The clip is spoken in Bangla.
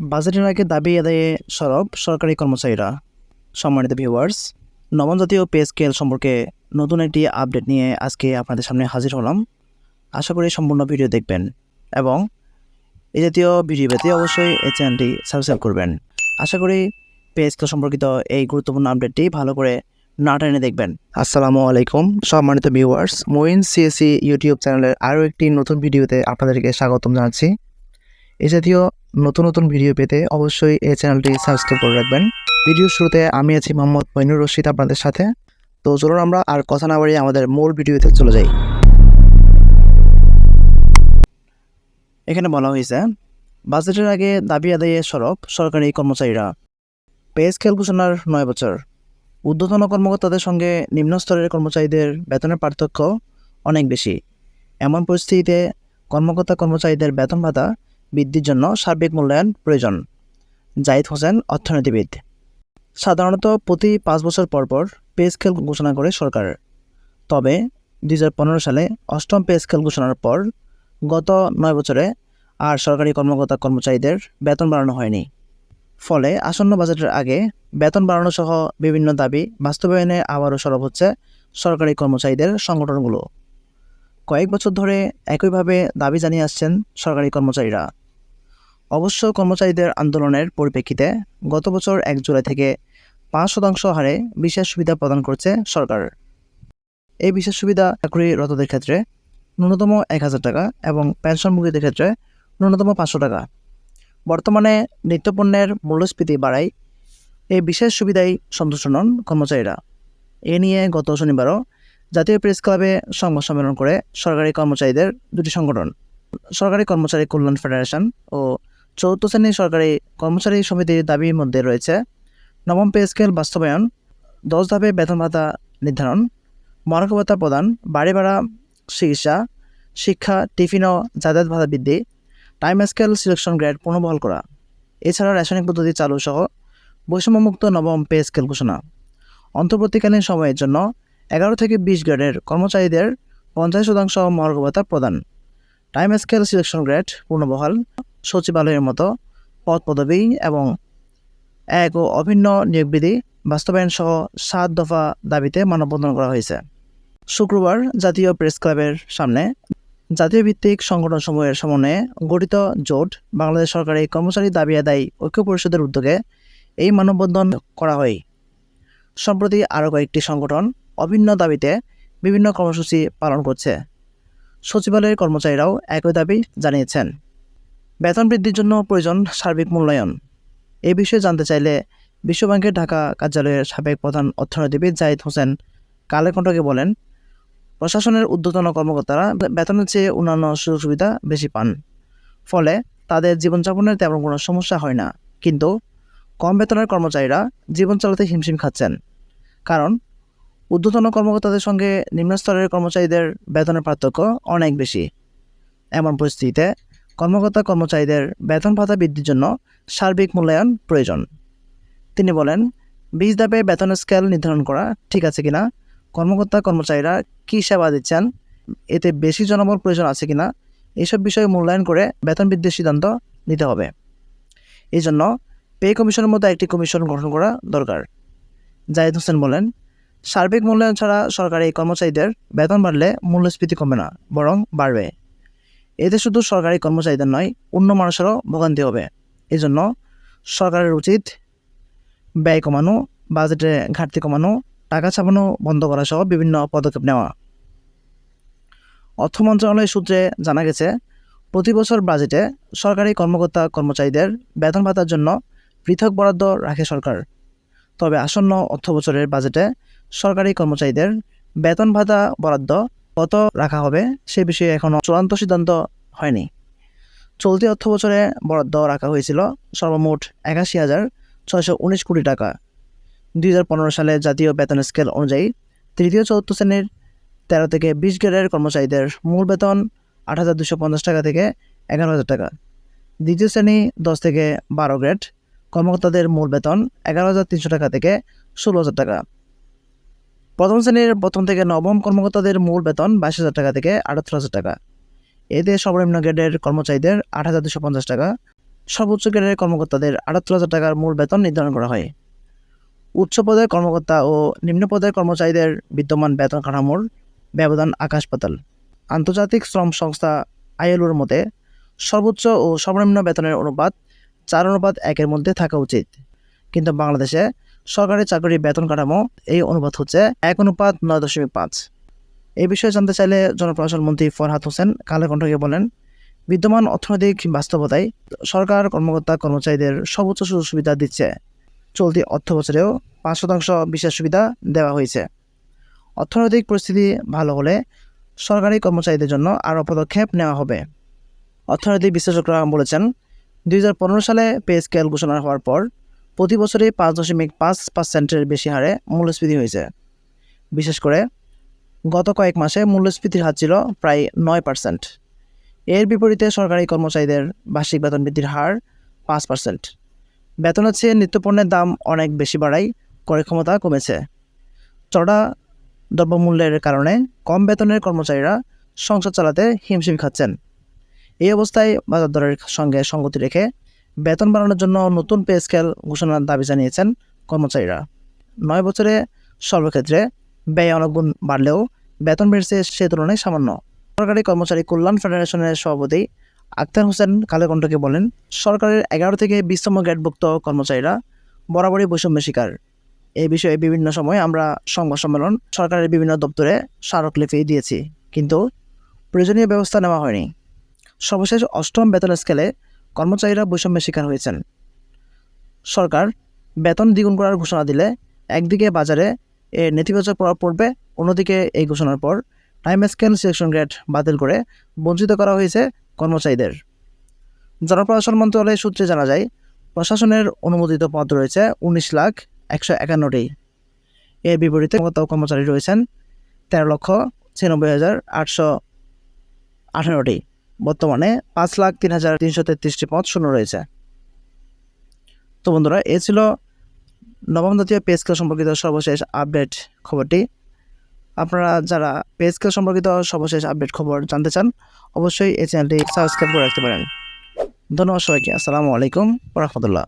বাজেটের আগে দাবি আদায়ে সরব সরকারি কর্মচারীরা। সম্মানিত ভিউয়ার্স নবম জাতীয় পে স্কেল সম্পর্কে নতুন একটি আপডেট নিয়ে আজকে আপনাদের সামনে হাজির হলাম। আশা করি সম্পূর্ণ ভিডিও দেখবেন এবং এই জাতীয় ভিডিও পেতে অবশ্যই এই চ্যানেলটি সাবস্ক্রাইব করবেন। আশা করি পে স্কেল সম্পর্কিত এই গুরুত্বপূর্ণ আপডেটটি ভালো করে না টেনে দেখবেন। আসসালামু আলাইকুম, সম্মানিত ভিউয়ার্স মোইন সিএসি ইউটিউব চ্যানেলের আরও একটি নতুন ভিডিওতে আপনাদেরকে স্বাগতম জানাচ্ছি। এই জাতীয় নতুন নতুন ভিডিও পেতে অবশ্যই এই চ্যানেলটি সাবস্ক্রাইব করে রাখবেন। ভিডিও শুরুতে আমি আছি মোহাম্মদ মইনুর রশিদ আপনাদের সাথে। তো চলুন আমরা আর কথা না বাড়িয়ে আমাদের মূল ভিডিওতে চলে যাই। এখানে বলা হয়েছে, বাজেটের আগে দাবি আদায়ে সরব সরকারি কর্মচারীরা। পে স্কেল ঘোষণার নয় বছর। ঊর্ধ্বতন কর্মকর্তাদের সঙ্গে নিম্ন স্তরের কর্মচারীদের বেতনের পার্থক্য অনেক বেশি। এমন পরিস্থিতিতে কর্মকর্তা কর্মচারীদের বেতন ভাতা বৃদ্ধির জন্য সার্বিক মূল্যায়ন প্রয়োজন। জাহিদ হোসেন, অর্থনীতিবিদ। সাধারণত প্রতি পাঁচ বছর পর পর পে স্কেল ঘোষণা করে সরকার। তবে দু হাজার পনেরো সালে অষ্টম পে স্কেল ঘোষণার পর গত নয় বছরে আর সরকারি কর্মকর্তা কর্মচারীদের বেতন বাড়ানো হয়নি। ফলে আসন্ন বাজেটের আগে বেতন বাড়ানো সহ বিভিন্ন দাবি বাস্তবায়নে আবারও সরব হচ্ছে সরকারি কর্মচারীদের সংগঠনগুলো। কয়েক বছর ধরে একইভাবে দাবি জানিয়ে আসছেন সরকারি কর্মচারীরা। অবশ্য কর্মচারীদের আন্দোলনের পরিপ্রেক্ষিতে গত বছর এক জুলাই থেকে পাঁচ শতাংশ হারে বিশেষ সুবিধা প্রদান করছে সরকার। এই বিশেষ সুবিধা চাকরিরতদের ক্ষেত্রে ন্যূনতম এক হাজার টাকা এবং পেনশনভোগীদের ক্ষেত্রে ন্যূনতম পাঁচশো টাকা। বর্তমানে নিত্যপণ্যের মূল্যস্ফীতি বাড়ায় এই বিশেষ সুবিধাই সন্তুষ্ট নন কর্মচারীরা। এ নিয়ে গত শনিবারও জাতীয় প্রেস ক্লাবে সংবাদ সম্মেলন করে সরকারি কর্মচারীদের দুটি সংগঠন, সরকারি কর্মচারী কল্যাণ ফেডারেশন ও চৌদ্দ শ্রেণির সরকারি কর্মচারী সমিতির দাবির মধ্যে রয়েছে নবম পে স্কেল বাস্তবায়ন, দশ ধাপে বেতন ভাতা নির্ধারণ মরক ভাতা প্রদান, বাড়ি ভাড়া, চিকিৎসা, শিক্ষা, টিফিন ও যাতায়াত ভাতা বৃদ্ধি, টাইম স্কেল সিলেকশন গ্রেড পুনর্বহাল করা। এছাড়া রাসায়নিক পদ্ধতি চালু সহ বৈষম্যমুক্ত নবম পে স্কেল ঘোষণা। অন্তর্বর্তীকালীন সময়ের জন্য এগারো থেকে বিশ গ্রেডের কর্মচারীদের পঞ্চাশ শতাংশ ভাতা প্রদান। টাইম স্কেল সিলেকশন গ্রেড পুনর্বহাল সচিবালয়ের মতো পদ পদবি এবং এক ও অভিন্ন নিয়োগ বিধি বাস্তবায়ন সহ সাত দফা দাবিতে মানববন্ধন করা হয়েছে। শুক্রবার জাতীয় প্রেস ক্লাবের সামনে জাতীয় ভিত্তিক সংগঠন সমূহের সমন্বয়ে গঠিত জোট বাংলাদেশ সরকারি কর্মচারী দাবি আদায় ঐক্য পরিষদের উদ্যোগে এই মানববন্ধন করা হয়। সম্প্রতি আরও কয়েকটি সংগঠন অভিন্ন দাবিতে বিভিন্ন কর্মসূচি পালন করছে। সচিবালয়ের কর্মচারীরাও একই দাবি জানিয়েছেন। বেতন বৃদ্ধির জন্য প্রয়োজন সার্বিক মূল্যায়ন। এ বিষয়ে জানতে চাইলে বিশ্বব্যাংকের ঢাকা কার্যালয়ের সাবেক প্রধান অর্থনীতিবিদ জাহিদ হোসেন কালেকণ্ঠকে বলেন, প্রশাসনের ঊর্ধ্বতন কর্মকর্তারা বেতনের চেয়ে অন্যান্য সুযোগ সুবিধা বেশি পান। ফলে তাদের জীবনযাপনের তেমন কোনো সমস্যা হয় না। কিন্তু কম বেতনের কর্মচারীরা জীবন চালাতে হিমশিম খাচ্ছেন। কারণ ঊর্ধ্বতন কর্মকর্তাদের সঙ্গে নিম্নস্তরের কর্মচারীদের বেতনের পার্থক্য অনেক বেশি। এমন পরিস্থিতিতে কর্মকর্তা কর্মচারীদের বেতন ভাতা বৃদ্ধির জন্য সার্বিক মূল্যায়ন প্রয়োজন। তিনি বলেন বিশ ধাপে বেতন স্কেল নির্ধারণ করা ঠিক আছে কিনা? কর্মকর্তা কর্মচারীরা কী সেবা দিচ্ছেন? এতে বেশি জনবল প্রয়োজন আছে কিনা? এসব বিষয়ে মূল্যায়ন করে বেতন বৃদ্ধির সিদ্ধান্ত নিতে হবে। এই জন্য পে কমিশনের মতো একটি কমিশন গঠন করা দরকার। জাহিদ হোসেন বলেন, সার্বিক মূল্যায়ন ছাড়া সরকারি কর্মচারীদের বেতন বাড়লে মূল্যস্ফীতি কমে না, বরং বাড়বে। এতে শুধু সরকারি কর্মচারীদের নয়, অন্য মানুষেরও ভোগান্তি হবে। এজন্য সরকারের উচিত ব্যয় কমানো, বাজেটে ঘাটতি কমানো, টাকা ছাপানো বন্ধ করা সহ বিভিন্ন পদক্ষেপ নেওয়া। অর্থ মন্ত্রণালয় সূত্রে জানা গেছে, প্রতি বছর বাজেটে সরকারি কর্মকর্তা কর্মচারীদের বেতন ভাতার জন্য পৃথক বরাদ্দ রাখে সরকার। তবে আসন্ন অর্থ বছরের বাজেটে সরকারি কর্মচারীদের বেতন ভাতা বরাদ্দ কত রাখা হবে। সে বিষয়ে এখনও চূড়ান্ত সিদ্ধান্ত হয়নি। চলতি অর্থ বছরে বরাদ্দ রাখা হয়েছিল সর্বমোট একাশি হাজার ছয়শো উনিশ কোটি টাকা। দুই হাজার পনেরো সালে জাতীয় বেতন স্কেল অনুযায়ী তৃতীয় চতুর্থ শ্রেণির তেরো থেকে বিশ গ্রেডের কর্মচারীদের মূল বেতন আট হাজার দুশো পঞ্চাশ টাকা থেকে এগারো হাজার টাকা। দ্বিতীয় শ্রেণি দশ থেকে বারো গ্রেড, কর্মকর্তাদের মূল বেতন এগারো হাজার তিনশো টাকা থেকে ষোলো হাজার টাকা। প্রথম শ্রেণির প্রথম থেকে নবম কর্মকর্তাদের মূল বেতন বাইশ হাজার টাকা থেকে আটাত্তর হাজার টাকা। এতে সর্বনিম্ন গ্রেডের কর্মচারীদের আট হাজার দুশো পঞ্চাশ টাকা। সর্বোচ্চ গ্রেডের কর্মকর্তাদের আটাত্তর হাজার টাকার মূল বেতন নির্ধারণ করা হয়। উচ্চ পদের কর্মকর্তা ও নিম্ন পদের কর্মচারীদের বিদ্যমান বেতন কাঠামোর ব্যবধান আকাশ পাতাল। আন্তর্জাতিক শ্রম সংস্থা আইএলওর মতে, সর্বোচ্চ ও সর্বনিম্ন বেতনের অনুপাত চার অনুপাত একের মধ্যে থাকা উচিত। কিন্তু বাংলাদেশে সরকারি চাকরির বেতন কাঠামো, এই অনুপাত হচ্ছে এক অনুপাত নয় দশমিক পাঁচ। এই বিষয়ে জানতে চাইলে জনপ্রশাসন মন্ত্রী ফরহাদ হোসেন কালে কণ্ঠকে বলেন, বিদ্যমান অর্থনৈতিক বাস্তবতায় সরকার কর্মকর্তা কর্মচারীদের সর্বোচ্চ সুযোগ সুবিধা দিচ্ছে। চলতি অর্থ বছরেও পাঁচ শতাংশ বিশেষ সুবিধা দেওয়া হয়েছে। অর্থনৈতিক পরিস্থিতি ভালো হলে সরকারি কর্মচারীদের জন্য আরও পদক্ষেপ নেওয়া হবে। অর্থনৈতিক বিশ্লেষকরা বলেছেন, দুই হাজার পনেরো সালে পে স্কেল ঘোষণা হওয়ার পর প্রতি বছরই পাঁচ দশমিক পাঁচ পার্সেন্টের বেশি হারে মূল্যস্ফীতি হয়েছে। বিশেষ করে গত কয়েক মাসে মূল্যস্ফীতির হার ছিল প্রায় নয় পার্সেন্ট। এর বিপরীতে সরকারি কর্মচারীদের বার্ষিক বেতন বৃদ্ধির হার পাঁচ পার্সেন্ট। বেতনের চেয়ে নিত্যপণ্যের দাম অনেক বেশি বাড়ায়, ক্রয় ক্ষমতা কমেছে। চড়া দ্রব্যমূল্যের কারণে কম বেতনের কর্মচারীরা সংসার চালাতে হিমশিম খাচ্ছেন। এই অবস্থায় বাজার দরের সঙ্গে সঙ্গতি রেখে বেতন বাড়ানোর জন্য নতুন পে স্কেল ঘোষণার দাবি জানিয়েছেন কর্মচারীরা। নয় বছরে সর্বক্ষেত্রে ব্যয় অনেকগুণ বাড়লেও বেতন বেড়েছে সে তুলনায় সামান্য। সরকারি কর্মচারী কল্যাণ ফেডারেশনের সভাপতি আক্তার হোসেন কালেকণ্ঠকে বলেন, সরকারের এগারো থেকে বিশতম গ্রেডভুক্ত কর্মচারীরা বরাবরই বৈষম্যের শিকার। এই বিষয়ে বিভিন্ন সময় আমরা সংবাদ সম্মেলন সরকারের বিভিন্ন দপ্তরে স্মারক স্মারকলিপি দিয়েছি, কিন্তু প্রয়োজনীয় ব্যবস্থা নেওয়া হয়নি। সর্বশেষ অষ্টম বেতন স্কেলে কর্মচারীরা বৈষম্যের শিকার হয়েছেন। সরকার বেতন দ্বিগুণ করার ঘোষণা দিলে একদিকে বাজারে এর নেতিবাচক প্রভাব পড়বে, অন্যদিকে এই ঘোষণার পর টাইম স্কেল সিলেকশন গ্রেড বাতিল করে বঞ্চিত করা হয়েছে কর্মচারীদের। জনপ্রশাসন মন্ত্রণালয় সূত্রে জানা যায়, প্রশাসনের অনুমোদিত পদ রয়েছে উনিশ লাখ একশো একান্নটি। এর বিপরীতে কর্মচারী রয়েছেন তেরো লক্ষ ছিয়ানব্বই হাজার আটশো আঠারোটি। বর্তমানে পাঁচ লাখ তিন হাজার তিনশো তেত্রিশটি পদ শূন্য রয়েছে। তো বন্ধুরা, এ ছিল নবম জাতীয় পে স্কেল সম্পর্কিত সর্বশেষ আপডেট খবরটি। আপনারা যারা পে স্কেল সম্পর্কিত সর্বশেষ আপডেট খবর জানতে চান, অবশ্যই এই চ্যানেলটি সাবস্ক্রাইব করে রাখতে পারেন। ধন্যবাদ সবাইকে। আসসালামু আলাইকুম রহমতুল্লাহ।